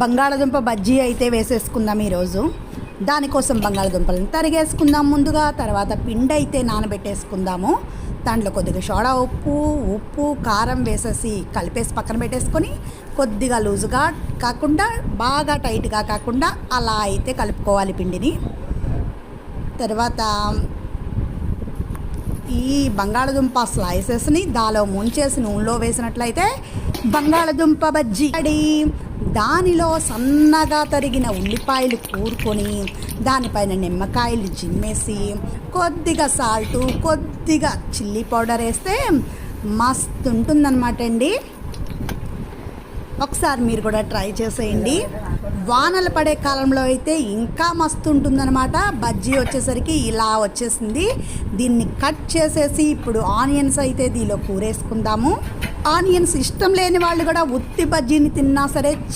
బంగాళదుంప బజ్జీ అయితే వేసేసుకుందాం ఈరోజు. దానికోసం బంగాళదుంపలను తరిగేసుకుందాం ముందుగా తర్వాత పిండి అయితే నానబెట్టేసుకుందాము. దాంట్లో కొద్దిగా సోడా ఉప్పు ఉప్పు కారం వేసేసి కలిపేసి పక్కన పెట్టేసుకొని కొద్దిగా లూజుగా కాకుండా బాగా టైట్గా కాకుండా అలా అయితే కలుపుకోవాలి పిండిని. తర్వాత ఈ బంగాళదుంప స్లైసెస్ని దాలో ముంచేసి నూనెలో వేసినట్లయితే బంగాళదుంప బజ్జీ దానిలో సన్నగా తరిగిన ఉల్లిపాయలు కూరుకొని దానిపైన నిమ్మకాయలు జిమ్మేసి కొద్దిగా సాల్టు కొద్దిగా చిల్లీ పౌడర్ వేస్తే మస్తు ఉంటుందన్నమాట అండి. ఒకసారి మీరు కూడా ట్రై చేసేయండి. వానలు పడే కాలంలో అయితే ఇంకా మస్తు ఉంటుందన్నమాట. బజ్జీ వచ్చేసరికి ఇలా వచ్చేసింది. దీన్ని కట్ చేసేసి ఇప్పుడు ఆనియన్స్ అయితే దీనిలో కూరేసుకుందాము. ఆనియన్స్ ఇష్టం లేని వాళ్ళు కూడా ఉత్తి బజ్జీని తిన్నా సరే